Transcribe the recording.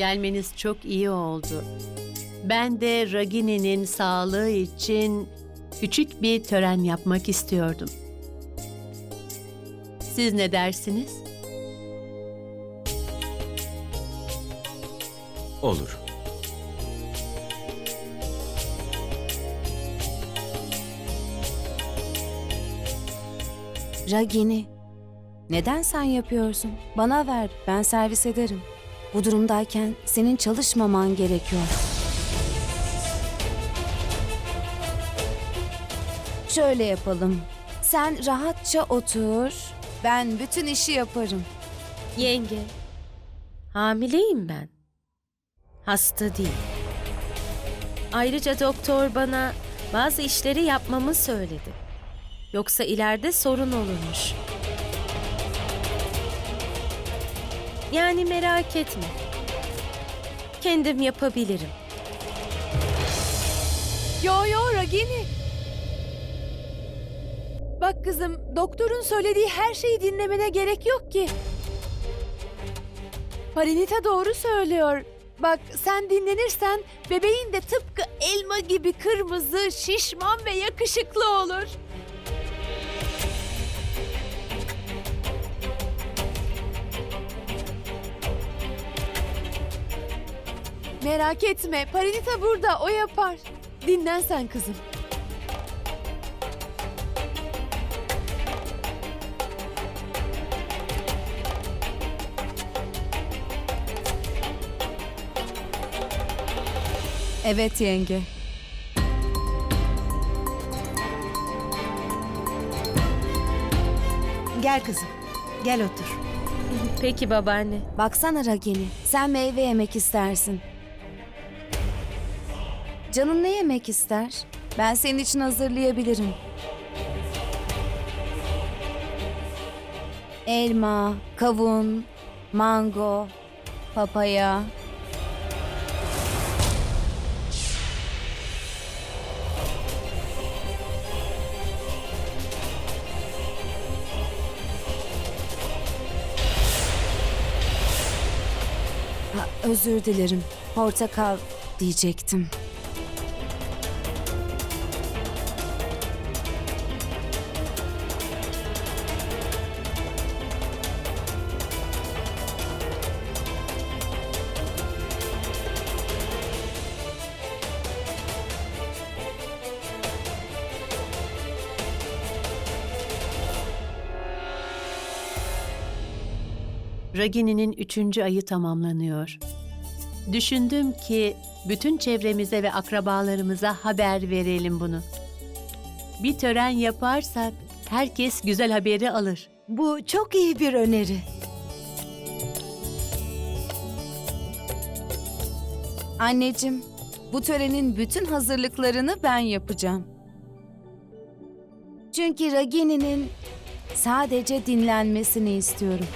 Gelmeniz çok iyi oldu. Ben de Ragini'nin sağlığı için küçük bir tören yapmak istiyordum. Siz ne dersiniz? Olur. Ragini, neden sen yapıyorsun? Bana ver, ben servis ederim. Bu durumdayken senin çalışmaman gerekiyor. Şöyle yapalım. Sen rahatça otur. Ben bütün işi yaparım. Yenge, hamileyim ben. Hasta değil. Ayrıca doktor bana bazı işleri yapmamı söyledi. Yoksa ileride sorun olurmuş. Yani merak etme. Kendim yapabilirim. Yo yo Ragini. Bak kızım, doktorun söylediği her şeyi dinlemene gerek yok ki. Parinita doğru söylüyor. Bak sen dinlenirsen bebeğin de tıpkı elma gibi kırmızı, şişman ve yakışıklı olur. Merak etme, Parinita burada, o yapar. Dinlen sen kızım. Evet yenge. Gel kızım. Gel otur. Peki babaanne. Baksana Ragini, sen meyve yemek istersin. Canın ne yemek ister? Ben senin için hazırlayabilirim. Elma, kavun, mango, papaya. Ha, özür dilerim. Portakal diyecektim. Ragini'nin üçüncü ayı tamamlanıyor. Düşündüm ki bütün çevremize ve akrabalarımıza haber verelim bunu. Bir tören yaparsak herkes güzel haberi alır. Bu çok iyi bir öneri. Anneciğim, bu törenin bütün hazırlıklarını ben yapacağım. Çünkü Ragini'nin sadece dinlenmesini istiyorum.